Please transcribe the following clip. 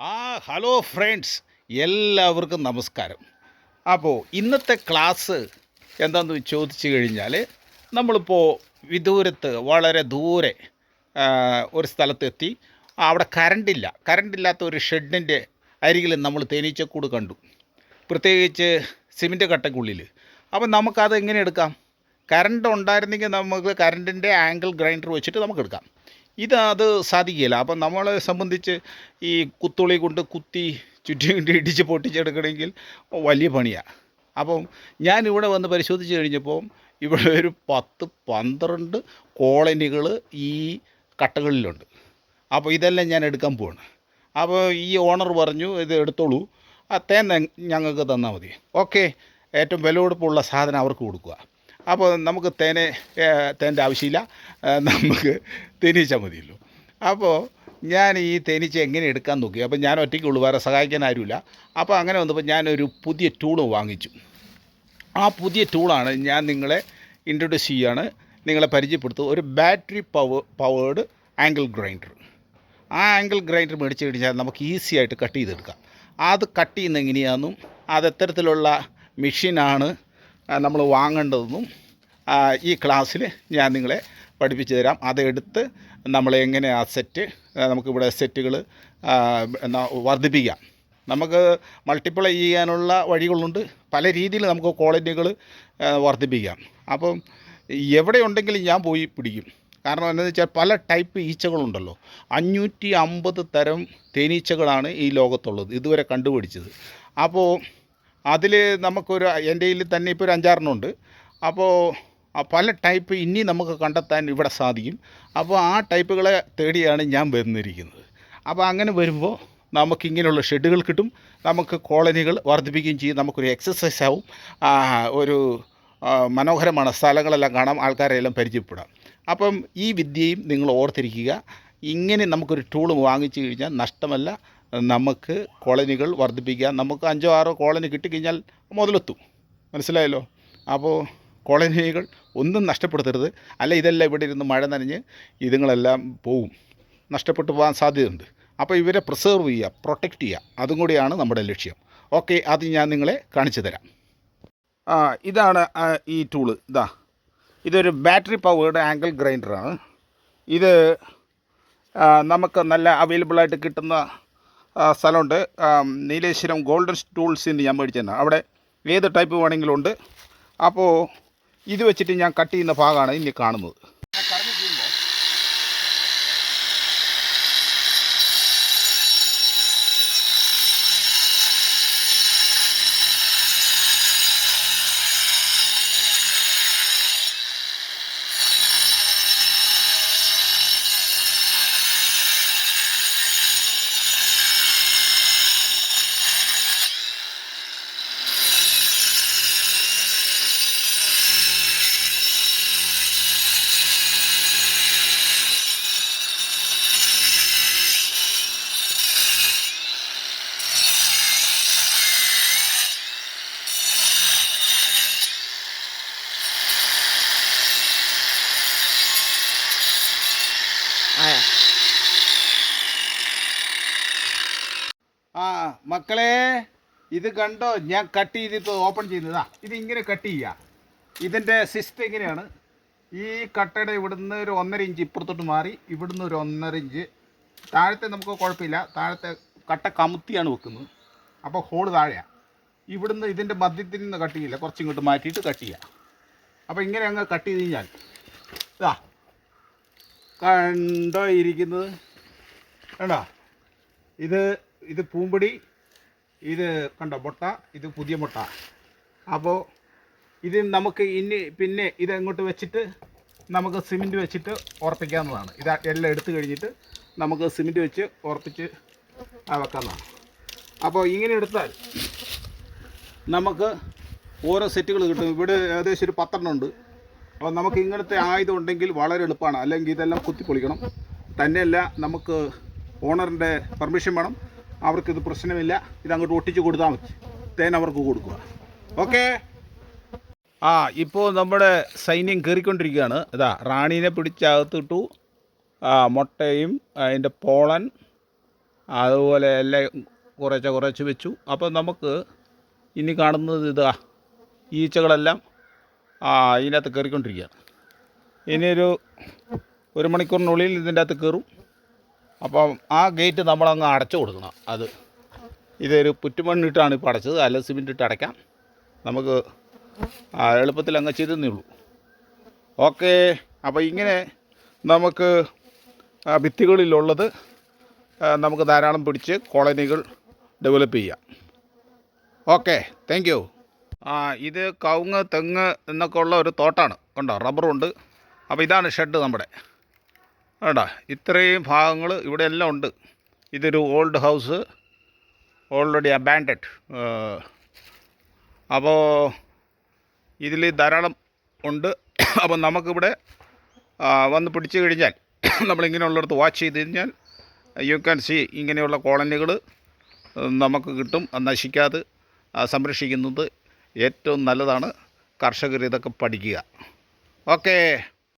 ആ hello friends എല്ലാവർക്കും നമസ്കാരം. അപ്പോൾ ഇന്നത്തെ ക്ലാസ് എന്താണെന്ന് ചോദിച്ചു കഴിഞ്ഞാൽ നമ്മളിപ്പോൾ വിദൂരത്ത് വളരെ ദൂരെ ഒരു സ്ഥലത്തെത്തി. അവിടെ കറണ്ടില്ല കറണ്ടില്ലാത്ത ഒരു ഷെഡിന്റെ അരികിൽ നമ്മൾ തേനീച്ചക്കൂട് കണ്ടു. പ്രത്യേകിച്ച് സിമെന്റ് കട്ടക്കുള്ളിൽ അപ്പം നമുക്കത് എങ്ങനെ എടുക്കാം? കറണ്ട് ഉണ്ടായിരുന്നെങ്കിൽ നമുക്ക് കറണ്ടിന്റെ ആംഗിൾ ഗ്രൈൻഡർ വെച്ചിട്ട് നമുക്ക് എടുക്കാം. ഇത് അത് സാധിക്കില്ല അപ്പം നമ്മളെ സംബന്ധിച്ച് ഈ കുത്തുളി കൊണ്ട് കുത്തി ചുറ്റി കൊണ്ട് ഇടിച്ച് പൊട്ടിച്ചെടുക്കണമെങ്കിൽ വലിയ പണിയാണ് അപ്പം ഞാനിവിടെ വന്ന് പരിശോധിച്ച് കഴിഞ്ഞപ്പോൾ ഇവിടെ ഒരു പത്ത് പന്ത്രണ്ട് കോളനികൾ ഈ കട്ടകളിലുണ്ട്. അപ്പോൾ ഇതെല്ലാം ഞാൻ എടുക്കാൻ പോവാണ്. അപ്പോൾ ഈ ഓണർ പറഞ്ഞു ഇത് എടുത്തോളൂ. തേൻ ഞങ്ങൾക്ക് തന്നാൽ മതി. ഓക്കെ. ഏറ്റവും വിലപിടിപ്പുള്ള സാധനം അവർക്ക് കൊടുക്കുക. അപ്പോൾ നമുക്ക് തേനെ തേന്റെ ആവശ്യമില്ല. നമുക്ക് തേനീച്ച മതിയല്ലോ. അപ്പോൾ ഞാൻ ഈ തേനീച്ച എങ്ങനെ എടുക്കാൻ നോക്കി? അപ്പോൾ ഞാൻ ഒറ്റയ്ക്കുള്ളൂ വേറെ സഹായിക്കാൻ ആരുമില്ല. അപ്പോൾ അങ്ങനെ വന്നപ്പോൾ ഞാനൊരു പുതിയ ടൂൾ വാങ്ങിച്ചു. ആ പുതിയ ടൂളാണ് ഞാൻ നിങ്ങളെ ഇൻട്രൊഡ്യൂസ് ചെയ്യുകയാണ് നിങ്ങളെ പരിചയപ്പെടുത്തും. ഒരു battery power powered angle grinder ആ ആംഗിൾ ഗ്രൈൻഡർ മേടിച്ച് കഴിഞ്ഞാൽ നമുക്ക് ഈസി ആയിട്ട് കട്ട് ചെയ്തെടുക്കാം. അത് കട്ട് ചെയ്യുന്ന എങ്ങനെയാണെന്നും അത് എത്തരത്തിലുള്ള മെഷീനാണ് നമ്മൾ വാങ്ങേണ്ടതെന്നും ഈ ക്ലാസ്സിൽ ഞാൻ നിങ്ങളെ പഠിപ്പിച്ചു തരാം. അതെടുത്ത് നമ്മൾ എങ്ങനെ ആ സെറ്റ് നമുക്കിവിടെ സെറ്റുകൾ വർദ്ധിപ്പിക്കാം. നമുക്ക് മൾട്ടിപ്ലൈ ചെയ്യാനുള്ള വഴികളുണ്ട്. പല രീതിയിൽ നമുക്ക് ക്വാളിറ്റികൾ വർദ്ധിപ്പിക്കാം. അപ്പം എവിടെ ഉണ്ടെങ്കിലും ഞാൻ പോയി പിടിക്കും. കാരണം എന്താണെന്ന് വെച്ചാൽ പല ടൈപ്പ് ഈച്ചകളുണ്ടല്ലോ. അഞ്ഞൂറ്റി അമ്പത് തരം തേനീച്ചകളാണ് ഈ ലോകത്തുള്ളത്. ഇതുവരെ കണ്ടുപിടിച്ചത്. അപ്പോൾ അതിൽ നമുക്കൊരു എന്റെ കയ്യിൽ തന്നെ ഇപ്പോൾ ഒരു അഞ്ചാറെണ്ണമുണ്ട്. അപ്പോൾ പല ടൈപ്പ് ഇനി നമുക്ക് കണ്ടെത്താൻ ഇവിടെ സാധിക്കും. അപ്പോൾ ആ ടൈപ്പുകളെ തേടിയാണ് ഞാൻ വന്നിരിക്കുന്നത്. അപ്പോൾ അങ്ങനെ വരുമ്പോൾ നമുക്ക് ഇങ്ങനെയുള്ള ഷെഡുകൾ കിട്ടും. നമുക്ക് കോളനികൾ വർദ്ധിപ്പിക്കുകയും ചെയ്യും. നമുക്കൊരു എക്സസൈസ് ആവും. ഒരു മനോഹരമാണ്. സ്ഥലങ്ങളെല്ലാം കാണാം. ആൾക്കാരെല്ലാം പരിചയപ്പെടാം. അപ്പം ഈ വിദ്യയും നിങ്ങൾ ഓർത്തിരിക്കുക. ഇങ്ങനെ നമുക്കൊരു ടൂൾ വാങ്ങിച്ചു കഴിഞ്ഞാൽ നഷ്ടമല്ല. നമുക്ക് കോളനികൾ വർദ്ധിപ്പിക്കാം. നമുക്ക് അഞ്ചോ ആറോ കോളനി കിട്ടിക്കഴിഞ്ഞാൽ മുതലെത്തും. മനസ്സിലായല്ലോ? അപ്പോൾ കോളനികൾ ഒന്നും നഷ്ടപ്പെടുത്തരുത്. അല്ല ഇതെല്ലാം ഇവിടെ ഇരുന്ന് മഴ നനഞ്ഞ് ഇതുങ്ങളെല്ലാം പോവും. നഷ്ടപ്പെട്ടു പോകാൻ സാധ്യതയുണ്ട്. അപ്പോൾ ഇവരെ പ്രിസർവ് ചെയ്യുക പ്രൊട്ടക്റ്റ് ചെയ്യുക. അതും കൂടിയാണ് നമ്മുടെ ലക്ഷ്യം. ഓക്കെ അത് ഞാൻ നിങ്ങളെ കാണിച്ചു തരാം. ആ ഇതാണ് ഈ ടൂൾ. ഇതാ ഇതൊരു ബാറ്ററി പവേർഡ് ആംഗിൾ ഗ്രൈൻഡറാണ്. ഇത് നമുക്ക് നല്ല അവൈലബിളായിട്ട് കിട്ടുന്ന സ്ഥലമുണ്ട്. നീലേശ്വരം ഗോൾഡൻ ടൂൾസ് എന്ന് ഞാൻ മേടിച്ചതാണ് അവിടെ ഏത് ടൈപ്പ് വേണമെങ്കിലും ഉണ്ട്. അപ്പോൾ ഇത് വെച്ചിട്ട് ഞാൻ കട്ട് ചെയ്യുന്ന ഭാഗമാണ് ഇനി കാണുന്നത് ആ മക്കളെ ഇത് കണ്ടോ? ഞാൻ കട്ട് ചെയ്തിപ്പോൾ ഓപ്പൺ ചെയ്യുന്നതാ. ഇത് ഇങ്ങനെ കട്ട് ചെയ്യുക ഇതിന്റെ സിസ്റ്റം ഇങ്ങനെയാണ്. ഈ കട്ടയുടെ ഇവിടുന്ന് ഒരു ഒന്നര ഇഞ്ച് ഇപ്പുറത്തോട്ട് മാറി ഇവിടുന്ന് ഒരു ഒന്നര ഇഞ്ച്. താഴത്തെ നമുക്ക് കുഴപ്പമില്ല. താഴത്തെ കട്ട കമുത്തിയാണ് വെക്കുന്നത്. അപ്പോൾ ഹോൾ താഴെയാണ് ഇവിടുന്ന് ഇതിന്റെ മധ്യത്തിൽ നിന്ന് കട്ട് ചെയ്യില്ല. കുറച്ച് ഇങ്ങോട്ട് മാറ്റിയിട്ട് കട്ട് ചെയ്യുക അപ്പോൾ ഇങ്ങനെ അങ്ങ് കട്ട് ചെയ്ത് കഴിഞ്ഞാൽ ഇതാ കണ്ടോ ഇരിക്കുന്നത്? കണ്ടോ? ഇത് ഇത് പൂമ്പടി ഇത് കണ്ടോ മുട്ട ഇത് പുതിയ മുട്ട. അപ്പോൾ ഇത് നമുക്ക് ഇനി പിന്നെ ഇത് അങ്ങോട്ട് വെച്ചിട്ട് നമുക്ക് സിമെന്റ് വെച്ചിട്ട് ഉറപ്പിക്കാവുന്നതാണ്. ഇത് എല്ലാം എടുത്തു കഴിഞ്ഞിട്ട് നമുക്ക് സിമെന്റ് വെച്ച് ഉറപ്പിച്ച് വെക്കാവുന്നതാണ്. അപ്പോൾ ഇങ്ങനെ എടുത്താൽ നമുക്ക് ഓരോ സെറ്റുകൾ കിട്ടും. ഇവിടെ ഏകദേശം ഒരു പത്തെണ്ണം ഉണ്ട്. അപ്പോൾ നമുക്ക് ഇങ്ങനത്തെ ആയുധം ഉണ്ടെങ്കിൽ വളരെ എളുപ്പമാണ്. അല്ലെങ്കിൽ ഇതെല്ലാം കുത്തിപ്പൊളിക്കണം. തന്നെയല്ല നമുക്ക് ഓണറിന്റെ പെർമിഷൻ വേണം. അവർക്കിത് പ്രശ്നമില്ല. ഇത് അങ്ങോട്ട് ഒട്ടിച്ച് കൊടുത്താൽ മതി. തേൻ അവർക്ക് കൊടുക്കുക. ഓക്കെ? ആ ഇപ്പോൾ നമ്മുടെ സൈന്യം കയറിക്കൊണ്ടിരിക്കുകയാണ് ഇതാ റാണീനെ പിടിച്ചകത്തിട്ടു മുട്ടയും അതിന്റെ പോളൻ അതുപോലെ എല്ലാം കുറച്ച് കുറച്ച് വെച്ചു. അപ്പോൾ നമുക്ക് ഇനി കാണുന്നത് ഇതാ ഈച്ചകളെല്ലാം ഇതിനകത്ത് കയറിക്കൊണ്ടിരിക്കുകയാണ് ഇനിയൊരു ഒരു മണിക്കൂറിനുള്ളിൽ ഇതിന്റെ അകത്ത് കയറും അപ്പം ആ ഗേറ്റ് നമ്മളങ്ങ് അടച്ചു കൊടുക്കണം. അത് ഇതൊരു പുറ്റുമണ്ണിട്ടാണ് ഇപ്പോൾ അടച്ചത്. അല്ല സിമെന്റ് ഇട്ട് അടയ്ക്കാം. നമുക്ക് എളുപ്പത്തിൽ അങ്ങ് ചെയ്തേ ഉള്ളൂ ഓക്കെ. അപ്പോൾ ഇങ്ങനെ നമുക്ക് ഭിത്തികളിലുള്ളത് നമുക്ക് ധാരാളം പിടിച്ച് കോളനികൾ ഡെവലപ്പ് ചെയ്യാം. ഓക്കെ. താങ്ക് യു ആ ഇത് കവുങ്ങ് തെങ്ങ് എന്നൊക്കെ ഉള്ള ഒരു തോട്ടാണ്. കണ്ടോ? റബ്ബറുണ്ട്. അപ്പോൾ ഇതാണ് ഷെഡ് നമ്മുടെ. കേട്ടോ ഇത്രയും ഭാഗങ്ങൾ ഇവിടെ എല്ലാം ഉണ്ട്. ഇതൊരു ഓൾഡ് ഹൗസ് ഓൾറെഡി അബാൻഡഡ് അപ്പോൾ ഇതിൽ ധാരാളം ഉണ്ട്. അപ്പോൾ നമുക്കിവിടെ വന്ന് പിടിച്ചു കഴിഞ്ഞാൽ നമ്മളിങ്ങനെയുള്ളിടത്ത് വാച്ച് ചെയ്ത് കഴിഞ്ഞാൽ യു ക്യാൻ സി ഇങ്ങനെയുള്ള കോളനികൾ നമുക്ക് കിട്ടും. നശിക്കാതെ സംരക്ഷിക്കുന്നത് ഏറ്റവും നല്ലതാണ് കർഷകർ ഇതൊക്കെ പഠിക്കുക. ഓക്കേ